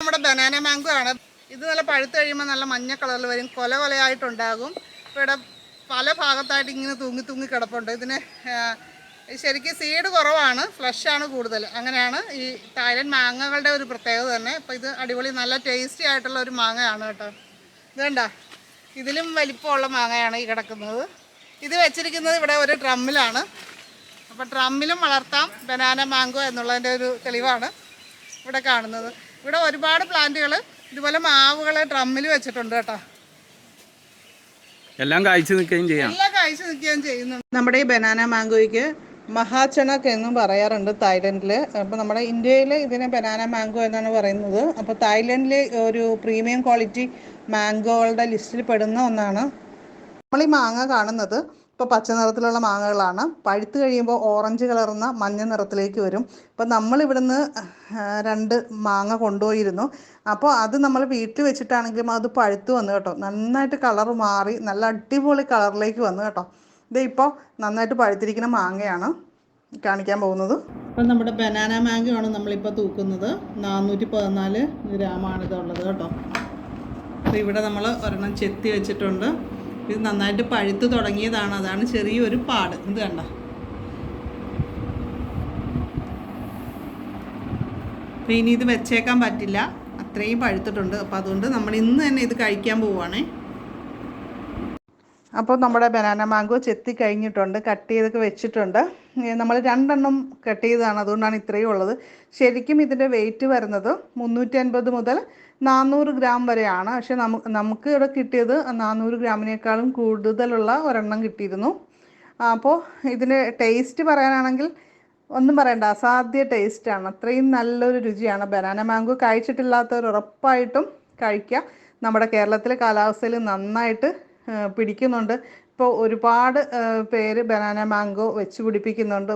നമ്മുടെ banana mango ആണ്. ഇത് നല്ല പഴുത്ത് കഴിയുമ്പോൾ നല്ല മഞ്ഞ കളറിൽ വരും. കൊല കൊലയായിട്ടുണ്ടാകും. ഇപ്പോൾ ഇവിടെ പല ഭാഗത്തായിട്ട് ഇങ്ങനെ തൂങ്ങി തൂങ്ങി കിടപ്പുണ്ട്. ഇതിന് ശരിക്കും സീഡ് കുറവാണ്. ഫ്ലഷ് ആണ് കൂടുതൽ. അങ്ങനെയാണ് ഈ തായ്ലൻഡ് മാങ്ങകളുടെ ഒരു പ്രത്യേകത തന്നെ. അപ്പോൾ ഇത് അടിപൊളി നല്ല ടേസ്റ്റി ആയിട്ടുള്ള ഒരു മാങ്ങയാണ് കേട്ടോ. ഇത് കണ്ട? ഇതിലും വലിപ്പമുള്ള മാങ്ങയാണ് ഈ കിടക്കുന്നത്. ഇത് വെച്ചിരിക്കുന്നത് ഇവിടെ ഒരു ഡ്രമ്മിലാണ്. അപ്പോൾ ഡ്രമ്മിലും വളർത്താം. ബനാന മാംഗോ എന്നുള്ളതിന്റെ ഒരു തെളിവാണ് ഇവിടെ കാണുന്നത്. ഇവിടെ ഒരുപാട് പ്ലാന്റുകൾ ഇതുപോലെ മാവുകൾ ഡ്രമ്മിൽ വെച്ചിട്ടുണ്ട് കേട്ടോ. എല്ലാം കായ്ച്ചു നിൽക്കുകയും ചെയ്യാം. എല്ലാം കാഴ്ച നിൽക്കുകയും ചെയ്യുന്നുണ്ട്. നമ്മുടെ ഈ ബനാന മാംഗോയ്ക്ക് മഹാചണക് എന്നും പറയാറുണ്ട് തായ്ലൻഡിൽ അപ്പോൾ നമ്മുടെ ഇന്ത്യയിൽ ഇതിനെ ബനാന മാംഗോ എന്നാണ് പറയുന്നത്. അപ്പോൾ തായ്ലൻഡിൽ ഒരു പ്രീമിയം ക്വാളിറ്റി മാംഗോകളുടെ ലിസ്റ്റിൽ പെടുന്ന ഒന്നാണ്. നമ്മൾ ഈ മാങ്ങ കാണുന്നത്. ഇപ്പോൾ പച്ച നിറത്തിലുള്ള മാങ്ങകളാണ്. പഴുത്ത് കഴിയുമ്പോൾ ഓറഞ്ച് കളർന്ന മഞ്ഞ നിറത്തിലേക്ക് വരും. നമ്മൾ ഇവിടുന്ന് രണ്ട് മാങ്ങ കൊണ്ടുപോയിരുന്നു. അപ്പോൾ അത് നമ്മൾ വീട്ടിൽ വെച്ചിട്ടാണെങ്കിലും അത് പഴുത്ത് വന്നു കേട്ടോ. നന്നായിട്ട് കളർ മാറി നല്ല അടിപൊളി കളറിലേക്ക് വന്നു കേട്ടോ. ഇത് ഇപ്പോൾ നന്നായിട്ട് പഴുത്തിരിക്കുന്ന മാങ്ങയാണ് കാണിക്കാൻ പോകുന്നത്. അപ്പം നമ്മുടെ ബനാന മാങ്ങയാണ് നമ്മളിപ്പോൾ തൂക്കുന്നത്. നാനൂറ്റി പതിനാല് ഗ്രാമാണ് ഇതുള്ളത് കേട്ടോ. അപ്പോൾ ഇവിടെ നമ്മൾ ഒരെണ്ണം ചെത്തി വെച്ചിട്ടുണ്ട്. ഇത് നന്നായിട്ട് പഴുത്ത് തുടങ്ങിയതാണ്. അതാണ് ചെറിയൊരു പാട്. ഇത് കണ്ട. അപ്പം ഇനി ഇത് വെച്ചേക്കാൻ പറ്റില്ല. അത്രയും പഴുത്തിട്ടുണ്ട്. അപ്പോൾ അതുകൊണ്ട് നമ്മൾ ഇന്ന് തന്നെ ഇത് കഴിക്കാൻ പോവുകയാണേ അപ്പോൾ നമ്മുടെ ബനാന മാംഗോ ചെത്തി കഴിഞ്ഞിട്ടുണ്ട് കട്ട് ചെയ്തൊക്കെ വെച്ചിട്ടുണ്ട്. നമ്മൾ രണ്ടെണ്ണം കട്ട് ചെയ്തതാണ് അതുകൊണ്ടാണ് ഇത്രയും ഉള്ളത്. ശരിക്കും ഇതിന്റെ വെയിറ്റ് വരുന്നത് മുന്നൂറ്റി അൻപത് മുതൽ നാനൂറ് ഗ്രാം വരെയാണ്. പക്ഷെ നമുക്ക് നമുക്ക് ഇവിടെ കിട്ടിയത് നാനൂറ് ഗ്രാമിനേക്കാളും കൂടുതലുള്ള ഒരെണ്ണം കിട്ടിയിരുന്നു. അപ്പോൾ ഇതിന്റെ ടേസ്റ്റ് പറയാനാണെങ്കിൽ ഒന്നും പറയണ്ട അസാധ്യ ടേസ്റ്റാണ് അത്രയും നല്ലൊരു രുചിയാണ്. ബനാന മാംഗോ കഴിച്ചിട്ടില്ലാത്തവർ ഉറപ്പായിട്ടും കഴിക്കുക നമ്മുടെ കേരളത്തിലെ കാലാവസ്ഥയിൽ നന്നായിട്ട് പിടിക്കുന്നുണ്ട്. ഇപ്പോൾ ഒരുപാട് പേര് ബനാന മാംഗോ വെച്ച് പിടിപ്പിക്കുന്നുണ്ട്.